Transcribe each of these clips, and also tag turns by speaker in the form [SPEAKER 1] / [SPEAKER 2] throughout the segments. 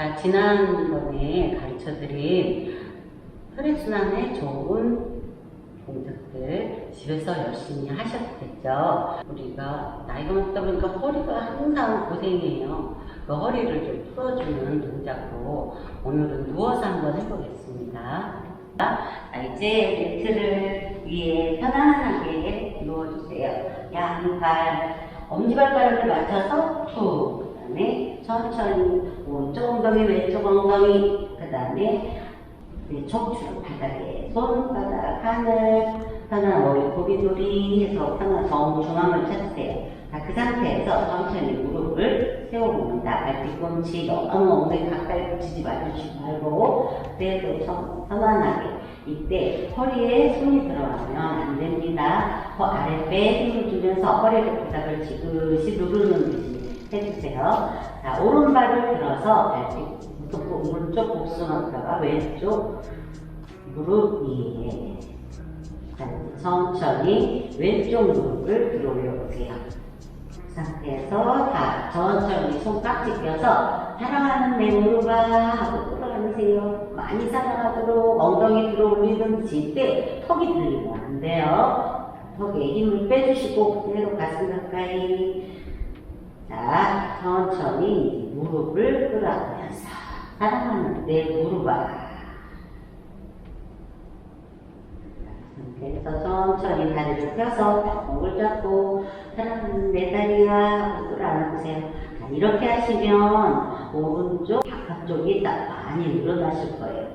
[SPEAKER 1] 자, 지난번에 가르쳐드린 혈액순환에 좋은 동작들 집에서 열심히 하셨겠죠? 우리가 나이가 먹다 보니까 허리가 항상 고생이에요. 그 허리를 좀 풀어주는 동작으로 오늘은 누워서 한번 해보겠습니다. 자, 이제 매트를 위에 편안하게 누워주세요. 양발, 엄지발가락을 맞춰서 툭, 그 다음에 천천히 오른쪽 엉덩이, 왼쪽 엉덩이, 그 다음에 척추 바닥에 손바닥, 하늘, 편한 머리 고기돌이 해서 편한 정중앙을 찾으세요. 자, 그 상태에서 천천히 무릎을 세워봅니다. 발뒤꿈치 너무 엉덩이 가까이 붙이지 말고 그래도 천- 편안하게 이때 허리에 손이 들어가면 안 됩니다. 허 아랫배에 힘을 주면서 허리를 바닥을 지그시 누르는 듯이 해주세요. 자, 오른발을 들어서 발뒤 오른쪽 복숭아뼈가 왼쪽 무릎 위에 자, 천천히 왼쪽 무릎을 들어 올려 보세요. 그 상태에서 다 천천히 손깍지 껴서 사랑하는 내 무릎아 하고 끌어가세요. 많이 사랑하도록 엉덩이 들어 올리든지 때 턱이 들리면 안 돼요. 턱에 힘을 빼주시고 그대로 가슴 가까이 자 천천히 무릎을 끌어가면서 사랑하는 내 무릎아 그래서 천천히 다리를 펴서 목을 잡고 사랑하는 내 다리야 하고 끌어안아보세요. 자, 이렇게 하시면 오른쪽 바깥쪽이 딱 많이 늘어나실 거예요.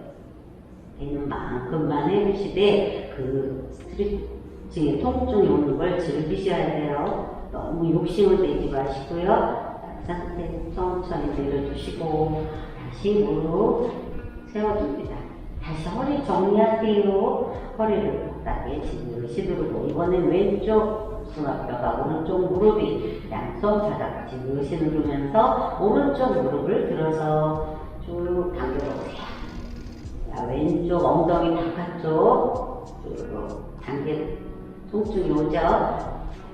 [SPEAKER 1] 되는 만큼만 해주시되 그 스트레 칭의 통증이 오는 걸 즐기셔야 돼요. 너무 욕심을 내지 마시고요. 상태에서 천천히 내려주시고 다시 무릎 세워줍니다. 다시 허리 정리하세요. 허리를 바닥에 지그시 누르고 이번엔 왼쪽 승합뼈가 오른쪽 무릎이 양손 바닥 지그시 누르면서 오른쪽 무릎을 들어서 쭉 당겨보세요. 자, 왼쪽 엉덩이 바깥쪽 쭉 당겨 통증이 오죠?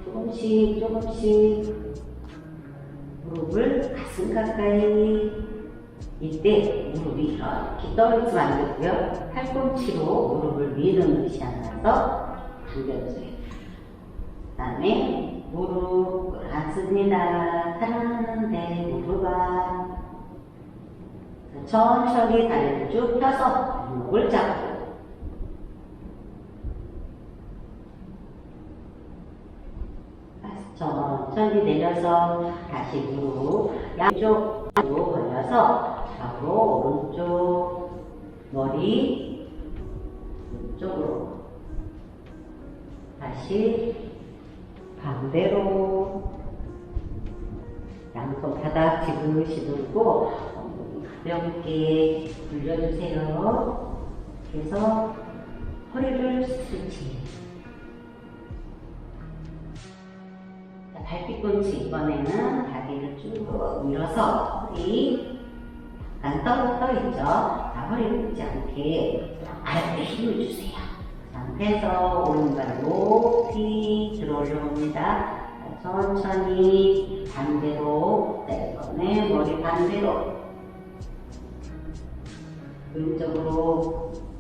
[SPEAKER 1] 조금씩 조금씩 무릎을 가슴 가까이 이때 무릎이 이렇게 떨어지면 안 되고요. 팔꿈치로 무릎을 미는 듯이 앉아서 당겨주세요. 그 다음에 무릎 앉습니다. 내 무릎아. 천천히 다리를 쭉 펴서 목을 잡고 천천히 내려서 다시 무릎 양쪽으로 걸려서 좌우로 오른쪽 머리 왼쪽으로 다시 반대로 양손 바닥 지그시 엉덩이 가볍게 돌려주세요. 그래서 허리를 스트레칭 발뒤꿈치 이번에는 다리를 쭉 밀어서 허리 약간 떨어져 있죠. 자, 허리 굽지 않게 아랫배 힘을 주세요. 그 상태에서 오른발 높이 들어 올려옵니다. 자, 천천히 반대로 네, 이번에 머리 반대로 왼쪽으로 자,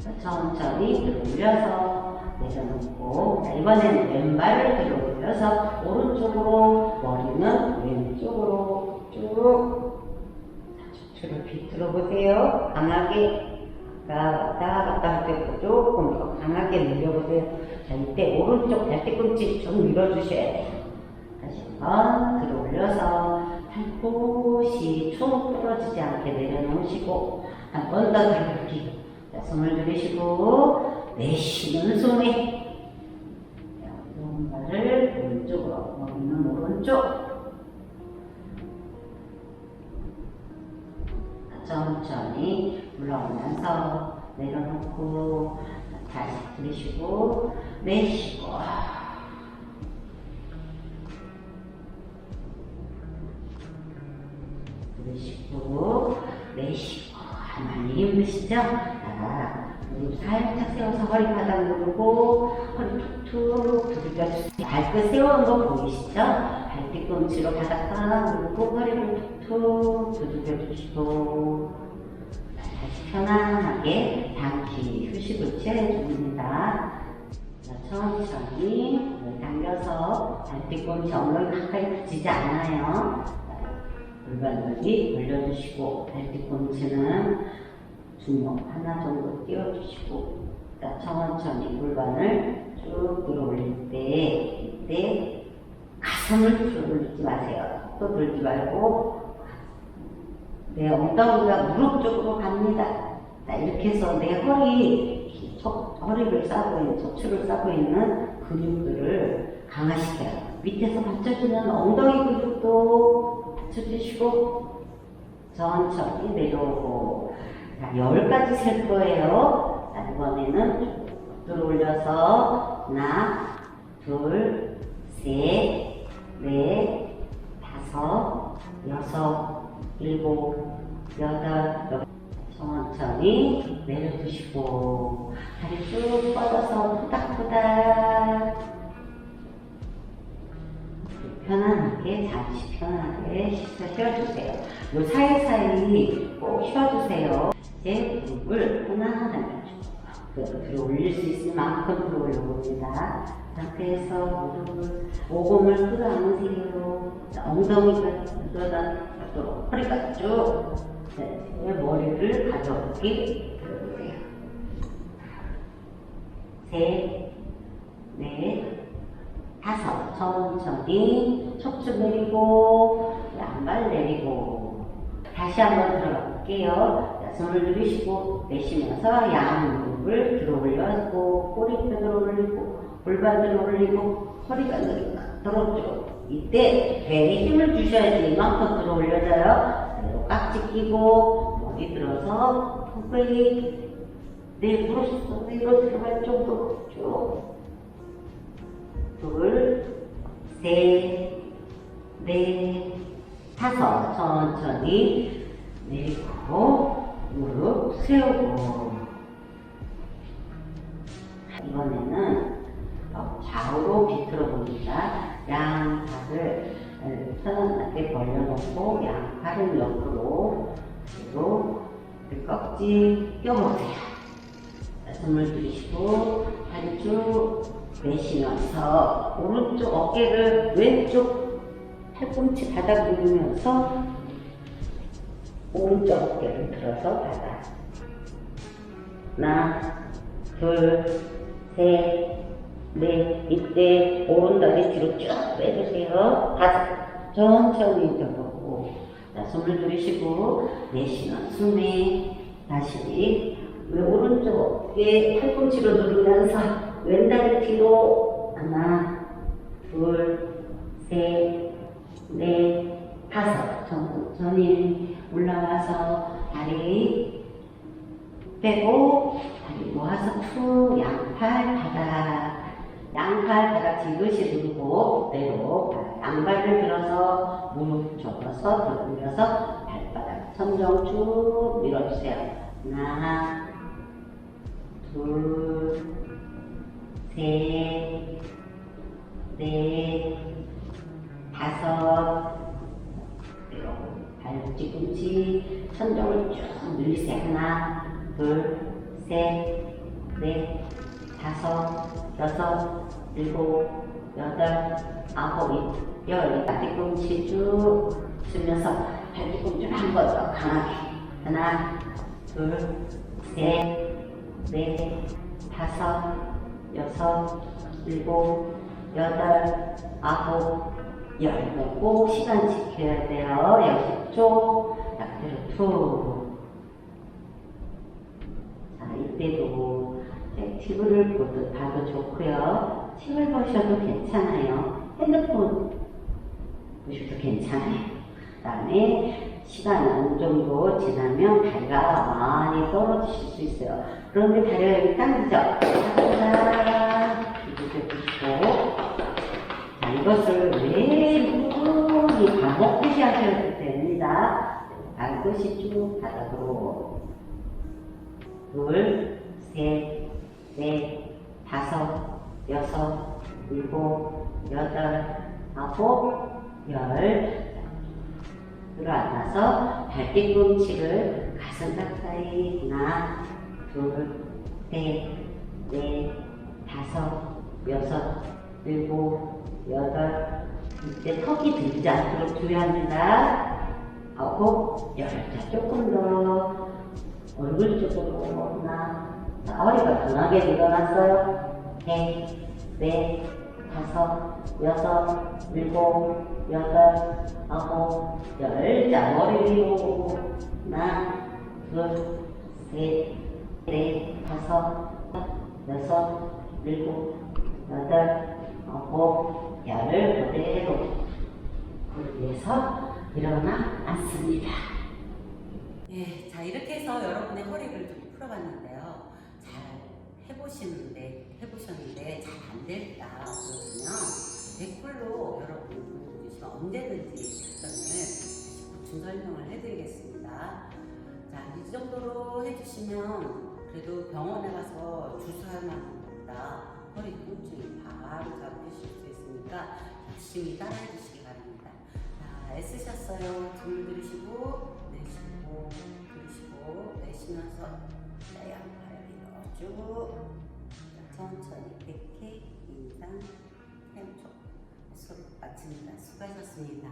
[SPEAKER 1] 천천히 들어 올려서 내려놓고 자, 이번에는 왼발을 들어 올려서 오른쪽으로 머리는 왼쪽으로 쭉 척추를 비틀어 보세요. 강하게 갔다 할때 조금 더 강하게 늘려보세요. 자, 이때 오른쪽 발뒤꿈치 좀 밀어주셔야 돼요. 다시 한번 들어 올려서 살포시 툭 떨어지지 않게 내려놓으시고 한 번더 자, 숨을 들이쉬고 내쉬는 숨에 자, 오른발을 오른쪽으로 머리는 오른쪽. 천천히 올라오면서 내려놓고 다시 들이쉬고 내쉬고 무릎 살짝 세워서 허리 바닥 누르고 허리 툭툭 두들겨주세요. 발끝 세우는 거 보이시죠? 발 뒤꿈치로 바닥과 물고 허리를 툭툭 두들겨주시고 다시 편안하게 잠시 휴식을 취해줍니다. 자, 천천히 당겨서 발뒤꿈치 엉덩이 가까이 붙이지 않아요. 벌려주시고 발뒤꿈치는 주먹 하나 정도 띄워주시고 자, 천천히 골반을 쭉 들어올릴 때 이때 가슴을 쭉 올리지 마세요. 또 들지 말고 내 엉덩이가 무릎 쪽으로 갑니다. 자, 이렇게 해서 내 허리, 척, 허리를 싸고 있는, 척추를 싸고 있는 근육들을 강화시켜요. 밑에서 받쳐주는 엉덩이 근육도 받쳐주시고, 천천히 내려오고, 자, 열까지 셀 거예요. 자, 이번에는 쭉 들어올려서, 하나, 둘, 셋, 넷, 다섯, 여섯, 일곱, 여덟, 여- 천천히 내려두시고 다리 쭉 뻗어서 후닥후닥 편안하게 잠시 편하게 쉬어 쉬어주세요. 요 사이사이 꼭 쉬어주세요. 이제 무릎을 편안하게 그 들어 올릴 수 있을 만큼 들어 올려봅니다. 상태에서 무릎을 모공을 끌어안으세요. 자, 엉덩이가 늘어나도록 허리가 쭉 네, 머리를 가볍게 들어주세요. 셋, 넷, 다섯. 천천히 척추 내리고 양발 내리고 다시 한번 들어가 볼게요. 자, 손을 들이쉬고 내쉬면서 양 무릎을 들어 올려주고 꼬리 들어 올리고 골반 들어 올리고 허리가 들어줘. 이때 배에 힘을 주셔야지 이만큼 들어 올려져요. 깍지 끼고 머리 들어서 턱을 내 무릎 속으로 들어갈 정도로 쭉 둘, 셋, 넷. 천천히 내리고, 무릎 세우고. 이번에는 어, 좌우로 비틀어 봅니다. 양 어, 편안하게 벌려놓고, 양 팔은 옆으로, 그리고 깍지 껴보세요. 자, 숨을 들이쉬고, 다리 쭉 내쉬면서 오른쪽 어깨를 왼쪽 팔꿈치 바닥 누르면서 오른쪽 어깨를 들어서 바닥 하나 둘셋넷 이때 오른다리 뒤로 쭉 빼주세요. 다섯 천천히 들어보고. 자 숨을 들이쉬고 내쉬면 숨에 다시 왜 오른쪽 어깨 팔꿈치로 누르면서 왼다리 뒤로 하나, 둘, 셋, 넷, 다섯. 천천히 올라와서 다리 빼고 다리 모아서 툭 양팔 바닥 양팔 바닥 지그시 누르고 그대로 양발을 들어서 무릎 접어서 들어올려서 발바닥 천정 쭉 밀어주세요. 하나, 둘, 셋, 넷, 다섯, 발 뒤꿈치 천정을 쭉 늘리세요. 하나, 둘, 셋, 넷, 다섯, 여섯, 일곱, 여덟, 아홉, 열. 뒤꿈치 쭉 쓰면서 발 뒤꿈치를 한 번 더 강하게. 하나, 둘, 셋, 넷, 다섯, 여섯, 일곱, 여덟, 아홉, 열. 꼭 시간 지켜야 돼요. 60초. 약대로 툭. 자, 이때도 이제 TV를 보도, 봐도 좋고요. 책을 보셔도 괜찮아요. 핸드폰 보셔도 괜찮아요. 그 다음에 시간 어느 정도 지나면 다리가 많이 떨어지실 수 있어요. 그런데 다리가 여기 당기죠? 자, 이렇게 보시고. 자, 이것을 매일 반복듯이 하셔도 됩니다. 발끝이 쭉 바닥으로. 둘, 셋, 넷, 다섯, 여섯, 일곱, 여덟, 아홉, 열. 들어앉아서 발뒤꿈치를 가슴 가까이 하나, 둘, 셋, 넷, 다섯, 여섯, 일곱, 여덟. 이때 턱이 들지 않도록 주의합니다. 아홉, 열. 자, 조금 더 얼굴 쪽으로 하나. 자, 허리가 둔하게 일어났어요. 셋, 넷, 다섯, 여섯, 일곱, 여덟, 아홉, 열. 자, 머리 위로 하나, 둘, 셋, 넷, 다섯, 여섯, 일곱, 여덟, 아홉, 열을 그대로 위해서 일어나 앉습니다.
[SPEAKER 2] 예, 자 이렇게 해서 여러분의 허리를 좀 풀어봤는데요. 잘 해보시는데 해보셨는데 잘 안 됐다 그러시면 댓글로 여러분 보내주시면 언제든지 답변을 보충 설명을 해드리겠습니다. 자, 이 정도로 해주시면 그래도 병원에 가서 주사할 만큼보다 허리 통증이 바로 잡히실 수 있으니까 열심히 따라해 주시기 바랍니다. 자, 애쓰셨어요. 등 들으시고 내쉬고 들으시고 내쉬면서 자, 양팔 위로 쭉 자, 천천히 백희 인상 햄쪽 수업 마칩니다. 수고하셨습니다.